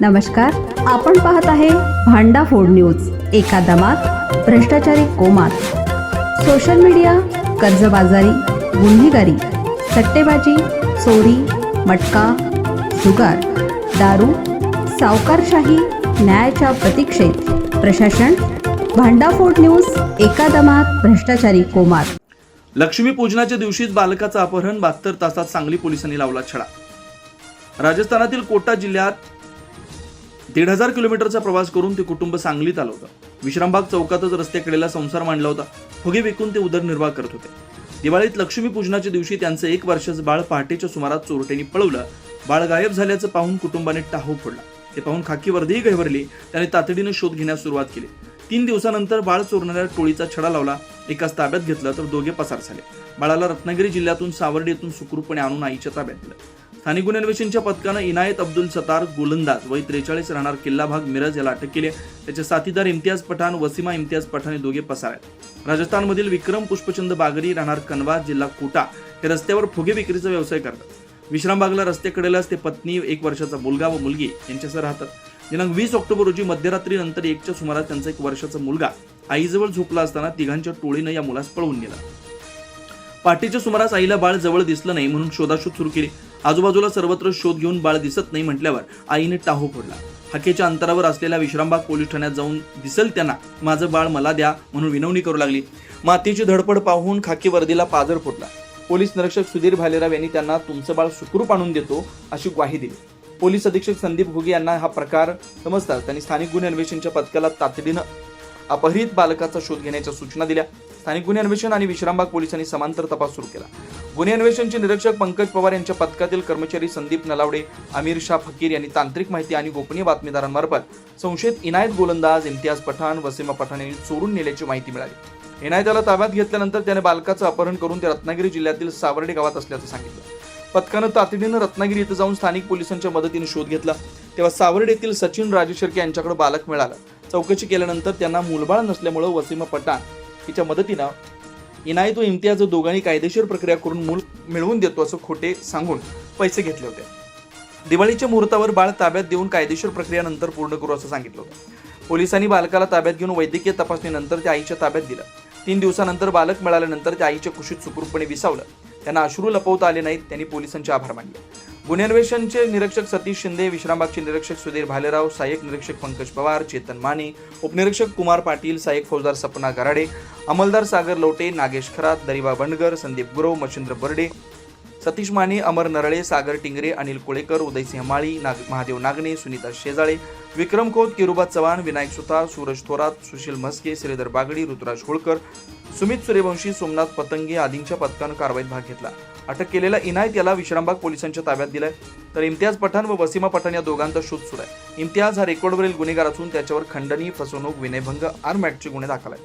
नमस्कार आपण पाहत आहे भांडा फोड न्यूज एका दमात भ्रष्टाचारी कोमात. सोशल मीडिया कर्जबाजारी गुन्हेगारी सट्टेबाजी चोरी मटका जुगार दारू सावकारशाही न्यायाच्या प्रतीक्षेत. प्रशासन भांडाफोड न्यूज एका दमात भ्रष्टाचारी कोमात. लक्ष्मी पूजनाच्या दिवशीच बालकाचं अपहरण बहात्तर तासात सांगली पोलिसांनी लावला छडा राजस्थानातील कोटा जिल्ह्यात दीड हजार किलोमीटरचा प्रवास करून ते कुटुंब सांगलीत आलं होतं. विश्रामबाग चौकातच रस्त्याकडेला संसार मांडला होता. फुगे विकून ते उदरनिर्वाह करत होते. दिवाळीत लक्ष्मी पूजनाच्या दिवशी त्यांचं एक वर्षाचं बाळ पहाटेच्या सुमारात चोरट्यांनी पळवलं. बाळ गायब झाल्याचं पाहून कुटुंबाने टाहो फोडला. ते पाहून खाकी वर्दीही घाबरली. त्याने तातडीनं शोध घेण्यास सुरुवात केली. तीन दिवसानंतर बाळ चोरणाऱ्या टोळीचा छडा लावला. एकाच ताब्यात घेतलं तर दोघे पसार झाले. बाळाला रत्नागिरी जिल्ह्यातून सावर्डी येथून सुखरूपपणे आणून आईच्या ताब्यात दिलं. स्थानिक गुन्हे अन्वेषणच्या पथकानं इनायत अब्दुल सतार गोलंदाज. वय त्रेचाळीस राहणार किल्ला भाग मिरज याला अटक केली आहे. त्याचे साथीदार इम्तियाज पठाण वसीमा इम्तियाज पठाण हे दोघे पसार आहेत. राजस्थानमधील विक्रम पुष्पचंद बागरी राहणार कनवा जिल्हा कोटा. हे रस्त्यावर फुगे विक्रीचा व्यवसाय करतात. विश्रामबागला रस्त्याकडेलाच ते पत्नी एक वर्षाचा मुलगा व मुलगी यांच्यासह राहतात. दिनांक वीस ऑक्टोबर रोजी मध्यरात्री नंतर एकच्या सुमारास त्यांचा एक वर्षाचा मुलगा आईजवळ झोपला असताना तिघांच्या टोळीनं या मुलास पळवून गेला पहाटेच्या सुमारास आईला बाळ जवळ दिसलं नाही म्हणून शोधाशोध सुरू केली. आजूबाजूला सर्वत्र शोध घेऊन बाळ दिसत नाही म्हटल्यावर आईने टाहो फोडला. हाकेच्या अंतरावर असलेल्या विश्रामबाग पोलीस ठाण्यात जाऊन दिसल त्यांना माझं बाळ मला द्या म्हणून विनवणी करू लागली. मातीची धडपड पाहून खाकी वर्दीला पाजर फुटला पोलीस निरीक्षक सुधीर भालेराव यांनी त्यांना तुमचं बाळ सुखरूप आणून देतो अशी ग्वाही दिली. पोलीस अधीक्षक संदीप घुगे यांना हा प्रकार समजताच त्यांनी स्थानिक गुन्हे अन्वेषणच्या पथकाला तातडीनं अपहरित बालकाचा शोध घेण्याच्या सूचना दिल्या. स्थानिक गुन्हे अन्वेषण आणि विश्रामबाग पोलिसांनी समांतर तपास सुरू केला. गुन्हे अन्वेषणचे निरीक्षक पंकज पवार यांच्या पथकातील कर्मचारी संदीप नलावडे आमिर शाह फकीर यांनी तांत्रिक माहिती आणि गोपनीय बातमीदारांमार्फत संशयित इनायत गोलंदाज इम्तियाज पठाण वसीमा पठाण यांनी चोरून नेल्याची माहिती मिळाली. इनायताला ताब्यात घेतल्यानंतर त्याने बालकाचं अपहरण करून ते रत्नागिरी जिल्ह्यातील सावर्डे गावात असल्याचं सांगितलं. पथकानं तातडीनं रत्नागिरी इथं जाऊन स्थानिक पोलिसांच्या मदतीने शोध घेतला. तेव्हा सावर्डे येथील सचिन राजेशर्के यांच्याकडे बालक मिळालं. चौकशी केल्यानंतर त्यांना मूलबाळ नसल्यामुळं वसीमा पठाण हिच्या मदतीनं इनायत व इम्तियाज दोघांनी कायदेशीर प्रक्रिया करून मूल मिळवून देतो असं खोटे सांगून पैसे घेतले होते. दिवाळीच्या मुहूर्तावर बाळ ताब्यात देऊन कायदेशीर प्रक्रिया नंतर पूर्ण करू असं सांगितलं होतं. पोलिसांनी बालकाला ताब्यात घेऊन वैद्यकीय तपासणीनंतर त्या आईच्या ताब्यात दिलं. तीन दिवसानंतर बालक मिळाल्यानंतर त्या आईच्या कुशीत सुखरूपपणे विसावलं. त्यांना अश्रू लपवता आले नाहीत त्यांनी पोलिसांचे आभार मानले. गुन्हे अन्वेषणचे निरीक्षक सतीश शिंदे विश्रामबागचे निरीक्षक सुधीर भालेराव सहाय्यक निरीक्षक पंकज पवार चेतन माने उपनिरीक्षक कुमार पाटील सहाय्यक फौजदार सपना गराडे अंमलदार सागर लोटे नागेश खरात दरिबा बंडगर संदीप गुरव मच्छिंद्र बर्डे सतीश माने अमर नरळे सागर टिंगरे अनिल कोळेकर उदयसिंह माळी नाग महादेव नागणे सुनीता शेजाळे विक्रम खोत किरुबा चव्हाण विनायक सुतार सूरज थोरात सुशील म्हस्के श्रीधर बागडी ऋतुराज होळकर सुमित सूर्यवंशी सोमनाथ पतंगे आदींच्या पथकानं कारवाईत भाग घेतला. अटक केलेला इनायत याला विश्रामबाग पोलिसांच्या ताब्यात दिलाय. तर इम्तियाज पठाण व वसीमा पठाण या दोघांचा शोध सुरू आहे. इम्तियाज हा रेकॉर्डवरील गुन्हेगार असून त्याच्यावर खंडणी फसवणूक विनयभंग आर्म ऍक्टचे गुन्हे दाखल आहेत.